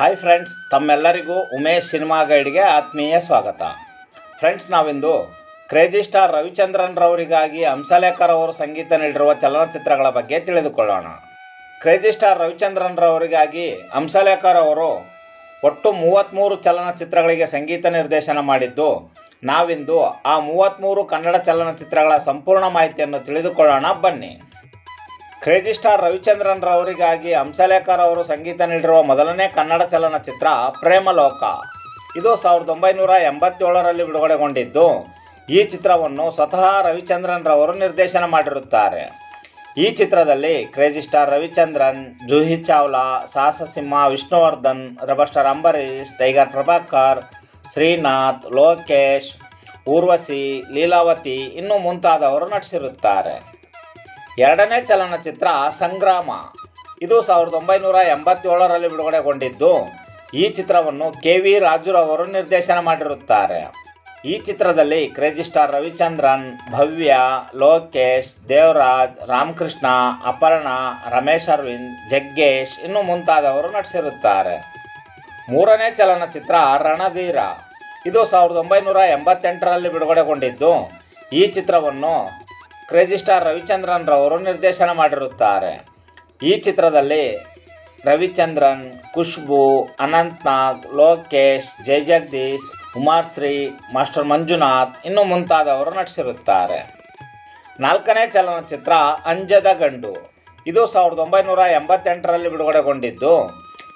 Hi friends ತಮ್ಮೆಲ್ಲರಿಗೂ Umesh cinema ಗೈಡ್ಗೆ ಆತ್ಮೀಯ ಸ್ವಾಗತ. ಫ್ರೆಂಡ್ಸ್ ನಾವಿಂದು ಕ್ರೇಜಿ ಸ್ಟಾರ್ ರವಿಚಂದ್ರನ್ ರವರಿಗಾಗಿ ಹಂಸಲೇಖರ್ ಅವರು ಸಂಗೀತ ನೀಡಿರುವ ಚಲನಚಿತ್ರಗಳ ಬಗ್ಗೆ ತಿಳಿದುಕೊಳ್ಳೋಣ. ಕ್ರೇಜಿ ಸ್ಟಾರ್ ರವಿಚಂದ್ರನ್ ರವರಿಗಾಗಿ ಹಂಸಲೇಖರ್ ಅವರು ಒಟ್ಟು ಮೂವತ್ತ್ಮೂರು ಚಲನಚಿತ್ರಗಳಿಗೆ ಸಂಗೀತ ನಿರ್ದೇಶನ ಮಾಡಿದ್ದು, ನಾವಿಂದು ಆ ಮೂವತ್ತ್ಮೂರು ಕನ್ನಡ ಚಲನಚಿತ್ರಗಳ ಸಂಪೂರ್ಣ ಮಾಹಿತಿಯನ್ನು ತಿಳಿದುಕೊಳ್ಳೋಣ ಬನ್ನಿ. ಕ್ರೇಜಿ ಸ್ಟಾರ್ ರವಿಚಂದ್ರನ್ ರವರಿಗಾಗಿ ಹಂಸಲೇಖರ್ ಅವರು ಸಂಗೀತ ನೀಡಿರುವ ಮೊದಲನೇ ಕನ್ನಡ ಚಲನಚಿತ್ರ ಪ್ರೇಮಲೋಕ. ಇದು ಸಾವಿರದ ಒಂಬೈನೂರ ಎಂಬತ್ತೇಳರಲ್ಲಿ ಬಿಡುಗಡೆಗೊಂಡಿದ್ದು, ಈ ಚಿತ್ರವನ್ನು ಸ್ವತಃ ರವಿಚಂದ್ರನ್ ರವರು ನಿರ್ದೇಶನ ಮಾಡಿರುತ್ತಾರೆ. ಈ ಚಿತ್ರದಲ್ಲಿ crazy star Ravichandran, Juhi Chawla, Sahasa Simha Vishnuvardhan rebel star Ambareesh tiger Prabhakar, Srinath, Lokesh, Urvashi, Leelavathi ಇನ್ನೂ ಮುಂತಾದವರು ನಟಿಸಿರುತ್ತಾರೆ. ಎರಡನೇ ಚಲನಚಿತ್ರ ಸಂಗ್ರಾಮ. ಇದು ಸಾವಿರದ ಒಂಬೈನೂರ ಎಂಬತ್ತೇಳರಲ್ಲಿ ಬಿಡುಗಡೆಗೊಂಡಿದ್ದು. ಈ ಚಿತ್ರವನ್ನು ಕೆ ವಿ ರಾಜುರವರು ನಿರ್ದೇಶನ ಮಾಡಿರುತ್ತಾರೆ. ಈ ಚಿತ್ರದಲ್ಲಿ ಕ್ರೇಜಿ ಸ್ಟಾರ್ ರವಿಚಂದ್ರನ್, ಭವ್ಯ, ಲೋಕೇಶ್, ದೇವರಾಜ್, ರಾಮಕೃಷ್ಣ, ಅಪರ್ಣ, ರಮೇಶ್ ಅರವಿಂದ್, ಜಗ್ಗೇಶ್ ಇನ್ನು ಮುಂತಾದವರು ನಟಿಸಿರುತ್ತಾರೆ. ಮೂರನೇ ಚಲನಚಿತ್ರ ರಣಧೀರ. ಇದು ಸಾವಿರದ ಒಂಬೈನೂರ ಎಂಬತ್ತೆಂಟರಲ್ಲಿ ಬಿಡುಗಡೆಗೊಂಡಿದ್ದು. ಈ ಚಿತ್ರವನ್ನು ಕ್ರೇಜಿ ಸ್ಟಾರ್ ರವಿಚಂದ್ರನ್ ರವರು ನಿರ್ದೇಶನ ಮಾಡಿರುತ್ತಾರೆ. ಈ ಚಿತ್ರದಲ್ಲಿ ರವಿಚಂದ್ರನ್ ಖುಷ್ಬು ಅನಂತ್ನಾಗ್ ಲೋಕೇಶ್ ಜಯ ಜಗದೀಶ್ ಉಮಾಶ್ರೀ ಮಾಸ್ಟರ್ ಮಂಜುನಾಥ್ ಇನ್ನು ಮುಂತಾದವರು ನಟಿಸಿರುತ್ತಾರೆ. ನಾಲ್ಕನೇ ಚಲನಚಿತ್ರ ಅಂಜದ ಗಂಡು. ಇದು ಸಾವಿರದ ಒಂಬೈನೂರ ಎಂಬತ್ತೆಂಟರಲ್ಲಿ ಬಿಡುಗಡೆಗೊಂಡಿದ್ದು.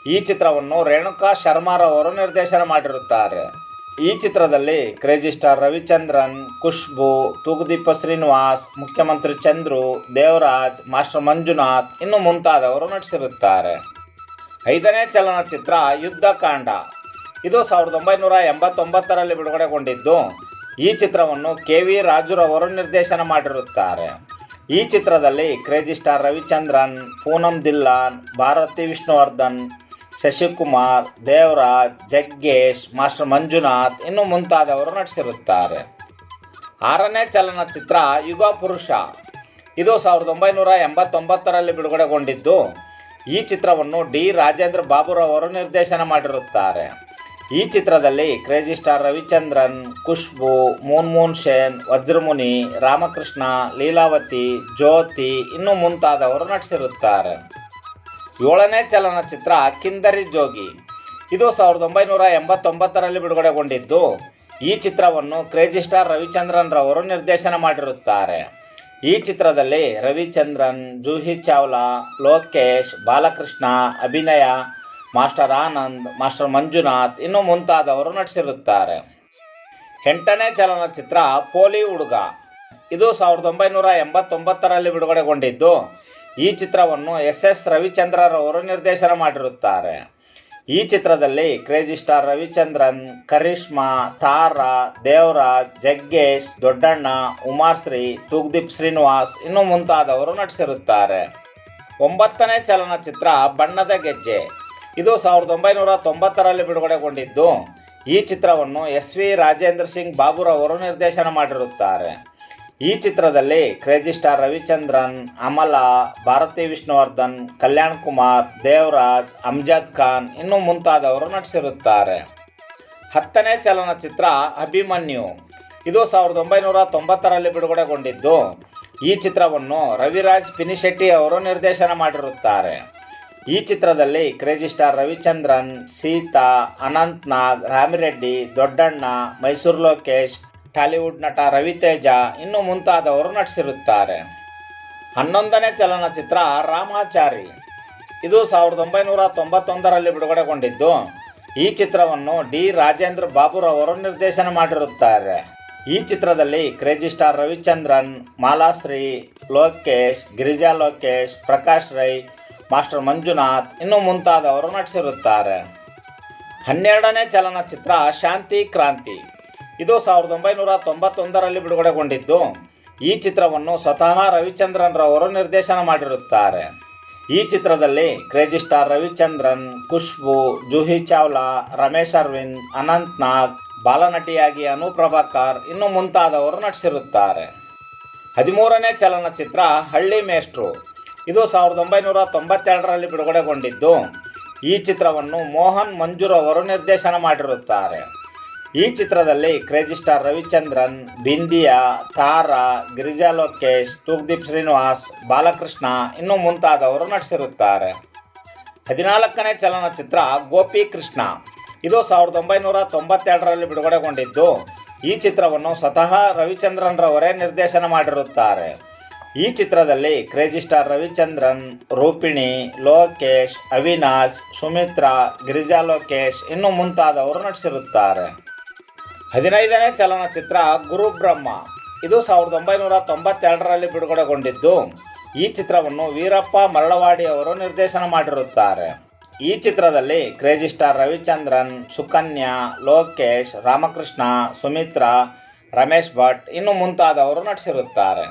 ಈ ಚಿತ್ರವನ್ನು ರೇಣುಕಾ ಶರ್ಮಾರವರು ನಿರ್ದೇಶನ ಮಾಡಿರುತ್ತಾರೆ. ಈ ಚಿತ್ರದಲ್ಲಿ crazy star Ravichandran, Khushbu, Thoogudeepa Srinivas, Mukhyamantri Chandru, Devaraj, master Manjunath ಇನ್ನು ಮುಂತಾದವರು ನಟಿಸಿರುತ್ತಾರೆ. ಐದನೇ ಚಲನಚಿತ್ರ ಯುದ್ಧಕಾಂಡ. ಇದು ಸಾವಿರದ ಒಂಬೈನೂರ ಎಂಬತ್ತೊಂಬತ್ತರಲ್ಲಿ ಬಿಡುಗಡೆಗೊಂಡಿದ್ದು. ಈ ಚಿತ್ರವನ್ನು ಕೆ ವಿ ರಾಜುರವರು ನಿರ್ದೇಶನ ಮಾಡಿರುತ್ತಾರೆ. ಈ ಚಿತ್ರದಲ್ಲಿ crazy star Ravichandran, Poonam Dhillon, Bharathi Vishnuvardhan Shashikumar, Devaraj, Jaggesh, master Manjunath ಇನ್ನು ಮುಂತಾದವರು ನಟಿಸಿರುತ್ತಾರೆ. ಆರನೇ ಚಲನಚಿತ್ರ ಯುಗ ಪುರುಷ. ಇದು ಸಾವಿರದ ಒಂಬೈನೂರ ಎಂಬತ್ತೊಂಬತ್ತರಲ್ಲಿ ಬಿಡುಗಡೆಗೊಂಡಿದ್ದು. ಈ ಚಿತ್ರವನ್ನು ಡಿ ರಾಜೇಂದ್ರ ಬಾಬುರವರು ನಿರ್ದೇಶನ ಮಾಡಿರುತ್ತಾರೆ. ಈ ಚಿತ್ರದಲ್ಲಿ ಕ್ರೇಜಿ ಸ್ಟಾರ್ ರವಿಚಂದ್ರನ್, ಖುಷ್ಬು ಮೂನ್ಮೂನ್ ಮೂನ್ ಶೇನ್ ವಜ್ರಮುನಿ, ರಾಮಕೃಷ್ಣ, ಲೀಲಾವತಿ, ಜ್ಯೋತಿ ಇನ್ನೂ ಮುಂತಾದವರು ನಟಿಸಿರುತ್ತಾರೆ. ಏಳನೇ ಚಲನಚಿತ್ರ ಕಿಂದರಿ ಜೋಗಿ. ಇದು ಸಾವಿರದ ಒಂಬೈನೂರ ಎಂಬತ್ತೊಂಬತ್ತರಲ್ಲಿ ಬಿಡುಗಡೆಗೊಂಡಿದ್ದು. ಈ ಚಿತ್ರವನ್ನು ಕ್ರೇಜಿ ಸ್ಟಾರ್ ರವಿಚಂದ್ರನ್ ರವರು ನಿರ್ದೇಶನ ಮಾಡಿರುತ್ತಾರೆ. ಈ ಚಿತ್ರದಲ್ಲಿ ರವಿಚಂದ್ರನ್, ಜೂಹಿ ಚಾವ್ಲಾ, ಲೋಕೇಶ್, ಬಾಲಕೃಷ್ಣ, ಅಭಿನಯ, ಮಾಸ್ಟರ್ ಆನಂದ್, ಮಾಸ್ಟರ್ ಮಂಜುನಾಥ್ ಇನ್ನು ಮುಂತಾದವರು ನಟಿಸಿರುತ್ತಾರೆ. ಎಂಟನೇ ಚಲನಚಿತ್ರ ಪೋಲಿ ಹುಡುಗ ಇದು ಸಾವಿರದ ಒಂಬೈನೂರ ಎಂಬತ್ತೊಂಬತ್ತರಲ್ಲಿ ಬಿಡುಗಡೆಗೊಂಡಿದ್ದು. ಈ ಚಿತ್ರವನ್ನು ಎಸ್ ಎಸ್ ರವಿಚಂದ್ರರವರು ನಿರ್ದೇಶನ ಮಾಡಿರುತ್ತಾರೆ. ಈ ಚಿತ್ರದಲ್ಲಿ ಕ್ರೇಜಿ ಸ್ಟಾರ್ ರವಿಚಂದ್ರನ್, ಕರಿಷ್ಮಾ, ತಾರಾ, ದೇವರಾಜ್, ಜಗ್ಗೇಶ್, ದೊಡ್ಡಣ್ಣ, ಉಮಾಶ್ರೀ ತೂಗ್ದೀಪ್ ಶ್ರೀನಿವಾಸ್ ಇನ್ನು ಮುಂತಾದವರು ನಟಿಸಿರುತ್ತಾರೆ. ಒಂಬತ್ತನೇ ಚಲನಚಿತ್ರ ಬಣ್ಣದ ಗೆಜ್ಜೆ. ಇದು ಸಾವಿರದ ಒಂಬೈನೂರ ತೊಂಬತ್ತರಲ್ಲಿ ಬಿಡುಗಡೆಗೊಂಡಿದ್ದು. ಈ ಚಿತ್ರವನ್ನು ಎಸ್ ವಿ ರಾಜೇಂದ್ರ ಸಿಂಗ್ ಬಾಬುರವರು ನಿರ್ದೇಶನ ಮಾಡಿರುತ್ತಾರೆ. ಈ ಚಿತ್ರದಲ್ಲಿ ಕ್ರೇಜಿ ಸ್ಟಾರ್ ರವಿಚಂದ್ರನ್, ಅಮಲಾ, ಭಾರತಿ ವಿಷ್ಣುವರ್ಧನ್, ಕಲ್ಯಾಣ್ ಕುಮಾರ್, ದೇವರಾಜ್, ಅಮ್ಜದ್ ಖಾನ್ ಇನ್ನೂ ಮುಂತಾದವರು ನಟಿಸಿರುತ್ತಾರೆ. ಹತ್ತನೇ ಚಲನಚಿತ್ರ ಅಭಿಮನ್ಯು. ಇದು ಸಾವಿರದ ಒಂಬೈನೂರ ತೊಂಬತ್ತರಲ್ಲಿ ಬಿಡುಗಡೆಗೊಂಡಿದ್ದು. ಈ ಚಿತ್ರವನ್ನು ರವಿರಾಜ್ ಪಿನಿಶೆಟ್ಟಿ ಅವರು ನಿರ್ದೇಶನ ಮಾಡಿರುತ್ತಾರೆ. ಈ ಚಿತ್ರದಲ್ಲಿ crazy star Ravichandran, Sita Anant Nag Ramireddy, Doddanna, Mysuru Lokesh Tollywood ನಟ ರವಿತೇಜ ಇನ್ನು ಮುಂತಾದವರು ನಟಿಸಿರುತ್ತಾರೆ. ಹನ್ನೊಂದನೇ ಚಲನಚಿತ್ರ ರಾಮಾಚಾರಿ. ಇದು ಸಾವಿರದ ಒಂಬೈನೂರ ತೊಂಬತ್ತೊಂದರಲ್ಲಿ ಬಿಡುಗಡೆಗೊಂಡಿದ್ದು. ಈ ಚಿತ್ರವನ್ನು ಡಿ ರಾಜೇಂದ್ರ ಬಾಬುರವರು ನಿರ್ದೇಶನ ಮಾಡಿರುತ್ತಾರೆ. ಈ ಚಿತ್ರದಲ್ಲಿ crazy star Ravichandran, Malashree, Lokesh, Girija Lokesh, Prakash Rai, master Manjunath ಇನ್ನು ಮುಂತಾದವರು ನಟಿಸಿರುತ್ತಾರೆ. ಹನ್ನೆರಡನೇ ಚಲನಚಿತ್ರ ಶಾಂತಿ ಕ್ರಾಂತಿ. ಇದು ಸಾವಿರದ ಒಂಬೈನೂರ ತೊಂಬತ್ತೊಂದರಲ್ಲಿ ಬಿಡುಗಡೆಗೊಂಡಿದ್ದು. ಈ ಚಿತ್ರವನ್ನು ಸ್ವತಃ ರವಿಚಂದ್ರನ್ ರವರು ನಿರ್ದೇಶನ ಮಾಡಿರುತ್ತಾರೆ. ಈ ಚಿತ್ರದಲ್ಲಿ ಕ್ರೇಜಿ ಸ್ಟಾರ್ ರವಿಚಂದ್ರನ್, ಖುಷ್ಬು, ಜೂಹಿ ಚಾವ್ಲಾ, ರಮೇಶ್ ಅರವಿಂದ್, ಅನಂತ್ ನಾಗ್, ಬಾಲನಟಿಯಾಗಿ ಅನುಪ್ರಭಾಕರ್ ಇನ್ನು ಮುಂತಾದವರು ನಟಿಸಿರುತ್ತಾರೆ. ಹದಿಮೂರನೇ ಚಲನಚಿತ್ರ ಹಳ್ಳಿ ಮೇಷ್ಟ್ರು. ಇದು ಸಾವಿರದ ಒಂಬೈನೂರ ತೊಂಬತ್ತೆರಡರಲ್ಲಿ ಬಿಡುಗಡೆಗೊಂಡಿದ್ದು. ಈ ಚಿತ್ರವನ್ನು ಮೋಹನ್ ಮಂಜುರವರು ನಿರ್ದೇಶನ ಮಾಡಿರುತ್ತಾರೆ. ಈ ಚಿತ್ರದಲ್ಲಿ ಕ್ರೇಜಿ ಸ್ಟಾರ್ ರವಿಚಂದ್ರನ್, ಬಿಂದಿಯಾ, ತಾರಾ, ಗಿರಿಜಾ ಲೋಕೇಶ್ ತೂಗ್ದೀಪ್ ಶ್ರೀನಿವಾಸ್, ಬಾಲಕೃಷ್ಣ ಇನ್ನೂ ಮುಂತಾದವರು ನಟಿಸಿರುತ್ತಾರೆ. ಹದಿನಾಲ್ಕನೇ ಚಲನಚಿತ್ರ ಗೋಪಿ ಕೃಷ್ಣ. ಇದು ಸಾವಿರದ ಒಂಬೈನೂರ ತೊಂಬತ್ತೆರಡರಲ್ಲಿ ಬಿಡುಗಡೆಗೊಂಡಿದ್ದು, ಈ ಚಿತ್ರವನ್ನು ಸ್ವತಃ ರವಿಚಂದ್ರನ್ ರವರೇ ನಿರ್ದೇಶನ ಮಾಡಿರುತ್ತಾರೆ. ಈ ಚಿತ್ರದಲ್ಲಿ ಕ್ರೇಜಿ ಸ್ಟಾರ್ ರವಿಚಂದ್ರನ್, ರೂಪಿಣಿ, ಲೋಕೇಶ್, ಅವಿನಾಶ್, ಸುಮಿತ್ರಾ, ಗಿರಿಜಾ ಲೋಕೇಶ್ ಇನ್ನು ಮುಂತಾದವರು ನಟಿಸಿರುತ್ತಾರೆ. ಹದಿನೈದನೇ ಚಲನಚಿತ್ರ ಗುರುಬ್ರಹ್ಮ. ಇದು ಸಾವಿರದ ಒಂಬೈನೂರ ತೊಂಬತ್ತೆರಡರಲ್ಲಿ ಬಿಡುಗಡೆಗೊಂಡಿದ್ದು. ಈ ಚಿತ್ರವನ್ನು ವೀರಪ್ಪ ಮರಳವಾಡಿ ಅವರು ನಿರ್ದೇಶನ ಮಾಡಿರುತ್ತಾರೆ. ಈ ಚಿತ್ರದಲ್ಲಿ ಕ್ರೇಜಿ ಸ್ಟಾರ್ ರವಿಚಂದ್ರನ್, ಸುಕನ್ಯಾ, ಲೋಕೇಶ್, ರಾಮಕೃಷ್ಣ, ಸುಮಿತ್ರಾ, ರಮೇಶ್ ಭಟ್ ಇನ್ನು ಮುಂತಾದವರು ನಟಿಸಿರುತ್ತಾರೆ.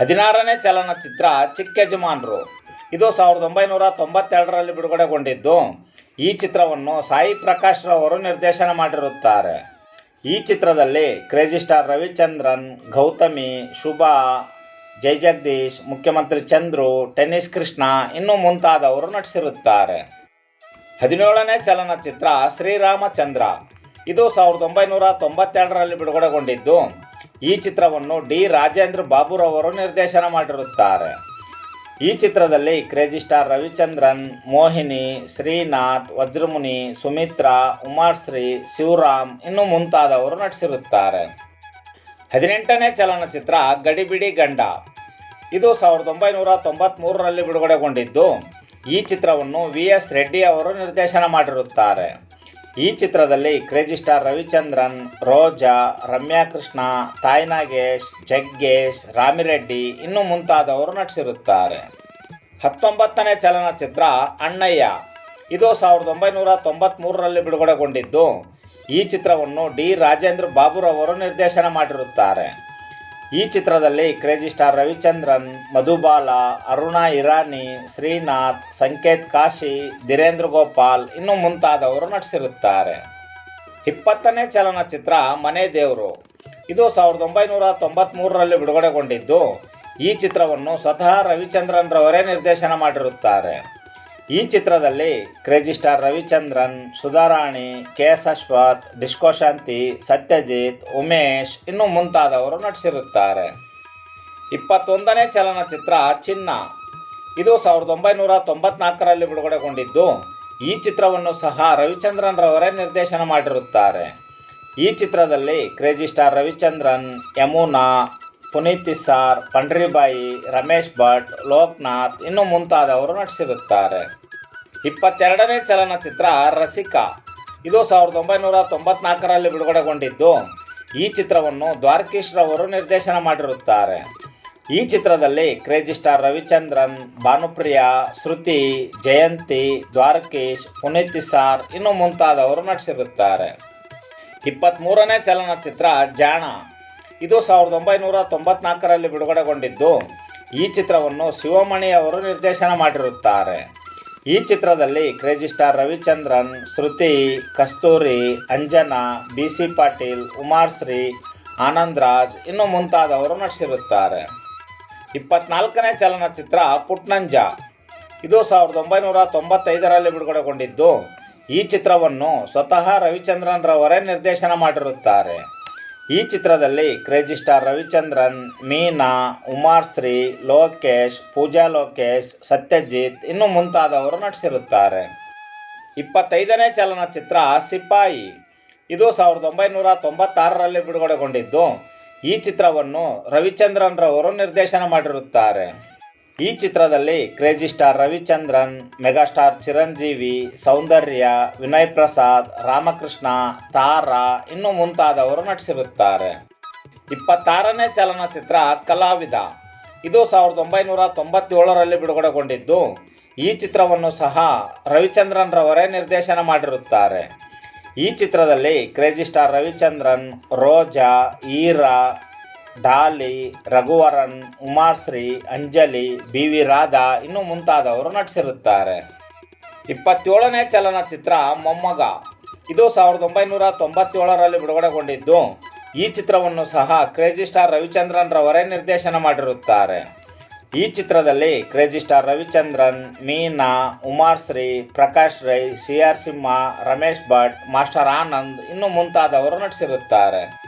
ಹದಿನಾರನೇ ಚಲನಚಿತ್ರ ಚಿಕ್ಕ ಯಜಮಾನ್ರು. ಇದು ಸಾವಿರದ ಒಂಬೈನೂರ ತೊಂಬತ್ತೆರಡರಲ್ಲಿ ಬಿಡುಗಡೆಗೊಂಡಿದ್ದು. ಈ ಚಿತ್ರವನ್ನು ಸಾಯಿ ಪ್ರಕಾಶ್ ರವರು ನಿರ್ದೇಶನ ಮಾಡಿರುತ್ತಾರೆ. ಈ ಚಿತ್ರದಲ್ಲಿ crazy star Ravichandran, Gautami, Shubha, Jai Jagadish, Mukhyamantri Chandru, tennis Krishna ಇನ್ನೂ ಮುಂತಾದವರು ನಟಿಸಿರುತ್ತಾರೆ. ಹದಿನೇಳನೇ ಚಲನಚಿತ್ರ ಶ್ರೀರಾಮಚಂದ್ರ. ಇದು ಸಾವಿರದ ಒಂಬೈನೂರ ತೊಂಬತ್ತೆರಡರಲ್ಲಿ ಬಿಡುಗಡೆಗೊಂಡಿದ್ದು. ಈ ಚಿತ್ರವನ್ನು ಡಿ ರಾಜೇಂದ್ರ ಬಾಬುರವರು ನಿರ್ದೇಶನ ಮಾಡಿರುತ್ತಾರೆ. ಈ ಚಿತ್ರದಲ್ಲಿ ಕ್ರೇಜಿ ಸ್ಟಾರ್ ರವಿಚಂದ್ರನ್, ಮೋಹಿನಿ, ಶ್ರೀನಾಥ್, ವಜ್ರಮುನಿ, ಸುಮಿತ್ರಾ, ಉಮಾಶ್ರೀ, ಶಿವರಾಮ್ ಇನ್ನು ಮುಂತಾದವರು ನಟಿಸಿರುತ್ತಾರೆ. ಹದಿನೆಂಟನೇ ಚಲನಚಿತ್ರ ಗಡಿಬಿಡಿ ಗಂಡ. ಇದು ಸಾವಿರದ ಒಂಬೈನೂರ ತೊಂಬತ್ತ್ಮೂರರಲ್ಲಿ ಬಿಡುಗಡೆಗೊಂಡಿದ್ದು. ಈ ಚಿತ್ರವನ್ನು ವಿ ಎಸ್ ರೆಡ್ಡಿ ಅವರು ನಿರ್ದೇಶನ ಮಾಡಿರುತ್ತಾರೆ. ಈ ಚಿತ್ರದಲ್ಲಿ ಕ್ರೇಜಿ ಸ್ಟಾರ್ ರವಿಚಂದ್ರನ್, ರೋಜಾ, ರಮ್ಯಾ ಕೃಷ್ಣ, ತಾಯಿ ನಾಗೇಶ್, ಜಗ್ಗೇಶ್ ರಾಮಿರೆಡ್ಡಿ ಇನ್ನು ಮುಂತಾದವರು ನಟಿಸಿರುತ್ತಾರೆ. ಹತ್ತೊಂಬತ್ತನೇ ಚಲನಚಿತ್ರ ಅಣ್ಣಯ್ಯ. ಇದು ಸಾವಿರದ ಒಂಬೈನೂರ ತೊಂಬತ್ತ್ಮೂರರಲ್ಲಿ ಬಿಡುಗಡೆಗೊಂಡಿದ್ದು. ಈ ಚಿತ್ರವನ್ನು ಡಿ ರಾಜೇಂದ್ರ ಬಾಬುರವರು ನಿರ್ದೇಶನ ಮಾಡಿರುತ್ತಾರೆ. ಈ ಚಿತ್ರದಲ್ಲಿ ಕ್ರೇಜಿ ಸ್ಟಾರ್ ರವಿಚಂದ್ರನ್, ಮಧುಬಾಲ, ಅರುಣ ಇರಾನಿ, ಶ್ರೀನಾಥ್, ಸಂಕೇತ್ ಕಾಶಿ, ಧೀರೇಂದ್ರ ಗೋಪಾಲ್ ಇನ್ನು ಮುಂತಾದವರು ನಟಿಸಿರುತ್ತಾರೆ. ಇಪ್ಪತ್ತನೇ ಚಲನಚಿತ್ರ ಮನೆ ದೇವರು. ಇದು ಸಾವಿರದ ಒಂಬೈನೂರ ತೊಂಬತ್ತ್ಮೂರರಲ್ಲಿ ಬಿಡುಗಡೆಗೊಂಡಿದ್ದು. ಈ ಚಿತ್ರವನ್ನು ಸ್ವತಃ ರವಿಚಂದ್ರನ್ ರವರೇ ನಿರ್ದೇಶನ ಮಾಡಿರುತ್ತಾರೆ. ಈ ಚಿತ್ರದಲ್ಲಿ crazy star Ravichandran, Sudharani, K S Ashwath, disco Shanti, Sathyajith, Umesh ಇನ್ನು ಮುಂತಾದವರು ನಟಿಸಿರುತ್ತಾರೆ. ಇಪ್ಪತ್ತೊಂದನೇ ಚಲನಚಿತ್ರ ಚಿನ್ನ. ಇದು ಸಾವಿರದ ಒಂಬೈನೂರ ತೊಂಬತ್ನಾಲ್ಕರಲ್ಲಿ ಬಿಡುಗಡೆಗೊಂಡಿದ್ದು, ಈ ಚಿತ್ರವನ್ನು ಸಹ ರವಿಚಂದ್ರನ್ ರವರೇ ನಿರ್ದೇಶನ ಮಾಡಿರುತ್ತಾರೆ. ಈ ಚಿತ್ರದಲ್ಲಿ ಕ್ರೇಜಿ ಸ್ಟಾರ್ ರವಿಚಂದ್ರನ್, ಯಮುನಾ, ಪುನೀತ್ ತಿಸ್ಸಾರ್, ಪಂಡ್ರಿಬಾಯಿ, ರಮೇಶ್ ಭಟ್, ಲೋಕ್ನಾಥ್ ಇನ್ನು ಮುಂತಾದವರು ನಟಿಸಿರುತ್ತಾರೆ. ಇಪ್ಪತ್ತೆರಡನೇ ಚಲನಚಿತ್ರ ರಸಿಕಾ. ಇದು ಸಾವಿರದ ಒಂಬೈನೂರ ತೊಂಬತ್ನಾಲ್ಕರಲ್ಲಿ ಬಿಡುಗಡೆಗೊಂಡಿದ್ದು. ಈ ಚಿತ್ರವನ್ನು ದ್ವಾರಕೀಶ್ ರವರು ನಿರ್ದೇಶನ ಮಾಡಿರುತ್ತಾರೆ. ಈ ಚಿತ್ರದಲ್ಲಿ crazy star Ravichandran, Bhanupriya, Shruti, Jayanthi, Dwarakish, Puneeth sir ಇನ್ನು ಮುಂತಾದವರು ನಟಿಸಿರುತ್ತಾರೆ. ಇಪ್ಪತ್ತ್ಮೂರನೇ ಚಲನಚಿತ್ರ ಜಾಣ. ಇದು ಸಾವಿರದ ಒಂಬೈನೂರ ತೊಂಬತ್ನಾಲ್ಕರಲ್ಲಿ ಬಿಡುಗಡೆಗೊಂಡಿದ್ದು. ಈ ಚಿತ್ರವನ್ನು ಶಿವಮಣಿ ಅವರು ನಿರ್ದೇಶನ ಮಾಡಿರುತ್ತಾರೆ. ಈ ಚಿತ್ರದಲ್ಲಿ crazy star Ravichandran, Shruti, Kasturi, Anjana, B C Patil, Umashree Anand Raj ಇನ್ನು ಮುಂತಾದವರು ನಟಿಸಿರುತ್ತಾರೆ. ಇಪ್ಪತ್ನಾಲ್ಕನೇ ಚಲನಚಿತ್ರ ಪುಟ್ನಂಜ. ಇದು ಸಾವಿರದ ಒಂಬೈನೂರ ತೊಂಬತ್ತೈದರಲ್ಲಿ ಬಿಡುಗಡೆಗೊಂಡಿದ್ದು. ಈ ಚಿತ್ರವನ್ನು ಸ್ವತಃ ರವಿಚಂದ್ರನ್ ರವರೇ ನಿರ್ದೇಶನ ಮಾಡಿರುತ್ತಾರೆ. ಈ ಚಿತ್ರದಲ್ಲಿ ಕ್ರೇಜಿ ಸ್ಟಾರ್ ರವಿಚಂದ್ರನ್, ಮೀನಾ ಉಮಾಶ್ರೀ ಲೋಕೇಶ್, ಪೂಜಾ ಲೋಕೇಶ್, ಸತ್ಯಜಿತ್ ಇನ್ನು ಮುಂತಾದವರು ನಟಿಸಿರುತ್ತಾರೆ. ಇಪ್ಪತ್ತೈದನೇ ಚಲನಚಿತ್ರ ಸಿಪಾಯಿ. ಇದು ಸಾವಿರದ ಒಂಬೈನೂರ ತೊಂಬತ್ತಾರರಲ್ಲಿ ಬಿಡುಗಡೆಗೊಂಡಿದ್ದು. ಈ ಚಿತ್ರವನ್ನು ರವಿಚಂದ್ರನ್ ರವರು ನಿರ್ದೇಶನ ಮಾಡಿರುತ್ತಾರೆ. ಈ ಚಿತ್ರದಲ್ಲಿ crazy star Ravichandran, megastar Chiranjeevi, Soundarya, Vinay Prasad, Ramakrishna, Tara ಇನ್ನು ಮುಂತಾದವರು ನಟಿಸಿರುತ್ತಾರೆ. ಇಪ್ಪತ್ತಾರನೇ ಚಲನಚಿತ್ರ ಕಲಾವಿದ. ಇದು ಸಾವಿರದ ಒಂಬೈನೂರ ತೊಂಬತ್ತೇಳರಲ್ಲಿ ಬಿಡುಗಡೆಗೊಂಡಿದ್ದು, ಈ ಚಿತ್ರವನ್ನು ಸಹ ರವಿಚಂದ್ರನ್ ರವರೇ ನಿರ್ದೇಶನ ಮಾಡಿರುತ್ತಾರೆ. ಈ ಚಿತ್ರದಲ್ಲಿ crazy star Ravichandran, Roja, Ira Dolly, Raghuvaran, Umashree, Anjali B V Radha ಇನ್ನೂ ಮುಂತಾದವರು ನಟಿಸಿರುತ್ತಾರೆ. ಇಪ್ಪತ್ತೇಳನೇ ಚಲನಚಿತ್ರ ಮೊಮ್ಮಗ. ಇದು ಸಾವಿರದ ಒಂಬೈನೂರ ತೊಂಬತ್ತೇಳರಲ್ಲಿ ಬಿಡುಗಡೆಗೊಂಡಿದ್ದು. ಈ ಚಿತ್ರವನ್ನು ಸಹ ಕ್ರೇಜಿ ಸ್ಟಾರ್ ರವಿಚಂದ್ರನ್ ರವರೇ ನಿರ್ದೇಶನ ಮಾಡಿರುತ್ತಾರೆ. ಈ ಚಿತ್ರದಲ್ಲಿ crazy star Ravichandran, Meena, Umashree, Prakash Rai C R Simha, Ramesh Bhat, master Anand ಇನ್ನು ಮುಂತಾದವರು ನಟಿಸಿರುತ್ತಾರೆ.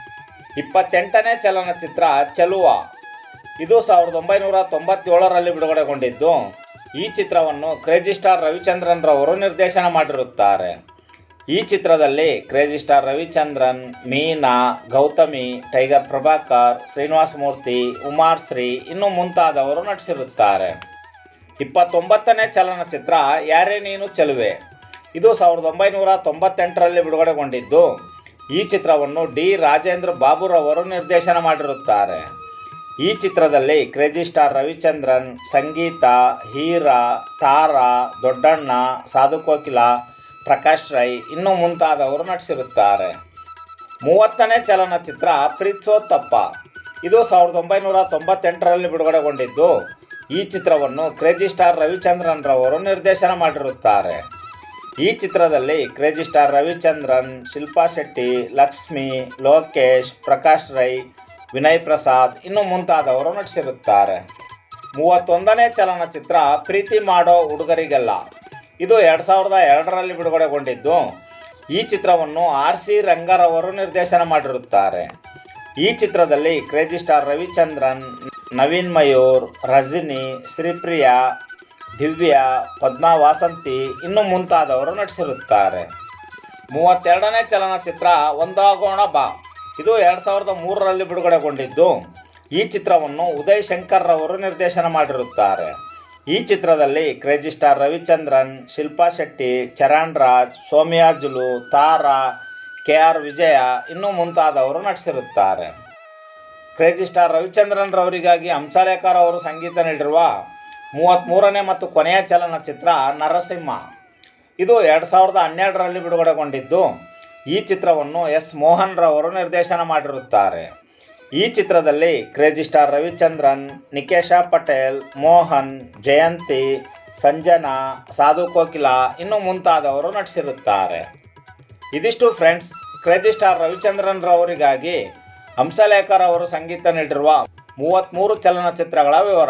ಇಪ್ಪತ್ತೆಂಟನೇ ಚಲನಚಿತ್ರ ಚಲುವ. ಇದು ಸಾವಿರದ ಒಂಬೈನೂರ ತೊಂಬತ್ತೇಳರಲ್ಲಿ ಬಿಡುಗಡೆಗೊಂಡಿದ್ದು. ಈ ಚಿತ್ರವನ್ನು ಕ್ರೇಜಿ ಸ್ಟಾರ್ ರವಿಚಂದ್ರನ್ ರವರು ನಿರ್ದೇಶನ ಮಾಡಿರುತ್ತಾರೆ. ಈ ಚಿತ್ರದಲ್ಲಿ crazy star Ravichandran, Meena, Gautami, tiger Prabhakar, Srinivasa Murthy Shri ಇನ್ನು ಮುಂತಾದವರು ನಟಿಸಿರುತ್ತಾರೆ. ಇಪ್ಪತ್ತೊಂಬತ್ತನೇ ಚಲನಚಿತ್ರ ಯಾರೇ ನೀನು ಚೆಲುವೆ. ಇದು ಸಾವಿರದ ಒಂಬೈನೂರ ತೊಂಬತ್ತೆಂಟರಲ್ಲಿ ಬಿಡುಗಡೆಗೊಂಡಿದ್ದು. ಈ ಚಿತ್ರವನ್ನು ಡಿ ರಾಜೇಂದ್ರ ಬಾಬುರವರು ನಿರ್ದೇಶನ ಮಾಡಿರುತ್ತಾರೆ. ಈ ಚಿತ್ರದಲ್ಲಿ ಕ್ರೇಜಿ ಸ್ಟಾರ್ ರವಿಚಂದ್ರನ್, ಸಂಗೀತ, ಹೀರಾ, ತಾರಾ, ದೊಡ್ಡಣ್ಣ ಸಾಧು ಕೋಕಿಲ ಪ್ರಕಾಶ್ ರೈ ಇನ್ನೂ ಮುಂತಾದವರು ನಟಿಸಿರುತ್ತಾರೆ. ಮೂವತ್ತನೇ ಚಲನಚಿತ್ರ ಪ್ರೀತ್ಸೋತ್ತಪ್ಪ. ಇದು ಸಾವಿರದ ಒಂಬೈನೂರ ತೊಂಬತ್ತೆಂಟರಲ್ಲಿ ಬಿಡುಗಡೆಗೊಂಡಿದ್ದು. ಈ ಚಿತ್ರವನ್ನು ಕ್ರೇಜಿ ಸ್ಟಾರ್ ರವಿಚಂದ್ರನ್ ರವರು ನಿರ್ದೇಶನ ಮಾಡಿರುತ್ತಾರೆ. ಈ ಚಿತ್ರದಲ್ಲಿ ಕ್ರೇಜಿ ಸ್ಟಾರ್ ರವಿಚಂದ್ರನ್, ಶಿಲ್ಪಾ ಶೆಟ್ಟಿ, ಲಕ್ಷ್ಮಿ, ಲೋಕೇಶ್, ಪ್ರಕಾಶ್ ರೈ, ವಿನಯ್ ಪ್ರಸಾದ್ ಇನ್ನು ಮುಂತಾದವರು ನಟಿಸಿರುತ್ತಾರೆ. ಮೂವತ್ತೊಂದನೇ ಚಲನಚಿತ್ರ ಪ್ರೀತಿ ಮಾಡೋ ಹುಡುಗರಿಗೆಲ್ಲ. ಇದು ಎರಡು ಸಾವಿರದ ಎರಡರಲ್ಲಿ ಬಿಡುಗಡೆಗೊಂಡಿದ್ದು. ಈ ಚಿತ್ರವನ್ನು ಆರ್ ಸಿ ರಂಗರವರು ನಿರ್ದೇಶನ ಮಾಡಿರುತ್ತಾರೆ. ಈ ಚಿತ್ರದಲ್ಲಿ ಕ್ರೇಜಿ ಸ್ಟಾರ್ ರವಿಚಂದ್ರನ್, ನವೀನ್ ಮಯೂರ್, ರಜನಿ, ಶ್ರೀಪ್ರಿಯಾ ದಿವ್ಯಾ, ಪದ್ಮಾ, ವಾಸಂತಿ ಇನ್ನು ಮುಂತಾದವರು ನಟಿಸಿರುತ್ತಾರೆ. ಮೂವತ್ತೆರಡನೇ ಚಲನಚಿತ್ರ ಒಂದಾಗೋಣ ಬಾ. ಇದು ಎರಡು ಸಾವಿರದ ಮೂರರಲ್ಲಿ ಬಿಡುಗಡೆಗೊಂಡಿದ್ದು. ಈ ಚಿತ್ರವನ್ನು ಉದಯ್ ಶಂಕರ್ ರವರು ನಿರ್ದೇಶನ ಮಾಡಿರುತ್ತಾರೆ. ಈ ಚಿತ್ರದಲ್ಲಿ crazy star Ravichandran, Shilpa Shetty, Charan Raj Somayajulu Tara K R Vijaya ಇನ್ನೂ ಮುಂತಾದವರು ನಟಿಸಿರುತ್ತಾರೆ. ಕ್ರೇಜಿ ಸ್ಟಾರ್ ರವಿಚಂದ್ರನ್ ರವರಿಗಾಗಿ ಹಂಸಲೇಖರ್ ಅವರು ಸಂಗೀತ ನೀಡಿರುವ ಮೂವತ್ತ್ಮೂರನೇ ಮತ್ತು ಕೊನೆಯ ಚಲನಚಿತ್ರ ನರಸಿಂಹ. ಇದು ಎರಡು ಸಾವಿರದ ಹನ್ನೆರಡರಲ್ಲಿ ಬಿಡುಗಡೆಗೊಂಡಿದ್ದು. ಈ ಚಿತ್ರವನ್ನು ಎಸ್. ಮೋಹನ್ ರವರು ನಿರ್ದೇಶನ ಮಾಡಿರುತ್ತಾರೆ. ಈ ಚಿತ್ರದಲ್ಲಿ ಕ್ರೇಜಿ ಸ್ಟಾರ್ ರವಿಚಂದ್ರನ್, ನಿಕೇಶ ಪಟೇಲ್, ಮೋಹನ್, ಜಯಂತಿ, ಸಂಜನಾ, ಸಾಧು ಕೋಕಿಲ ಇನ್ನು ಮುಂತಾದವರು ನಟಿಸಿರುತ್ತಾರೆ. ಇದಿಷ್ಟು ಫ್ರೆಂಡ್ಸ್, ಕ್ರೇಜಿ ಸ್ಟಾರ್ ರವಿಚಂದ್ರನ್ ರವರಿಗಾಗಿ ಹಂಸಲೇಖರ್ ಅವರು ಸಂಗೀತ ನೀಡಿರುವ ಮೂವತ್ತ್ಮೂರು ಚಲನಚಿತ್ರಗಳ ವಿವರ.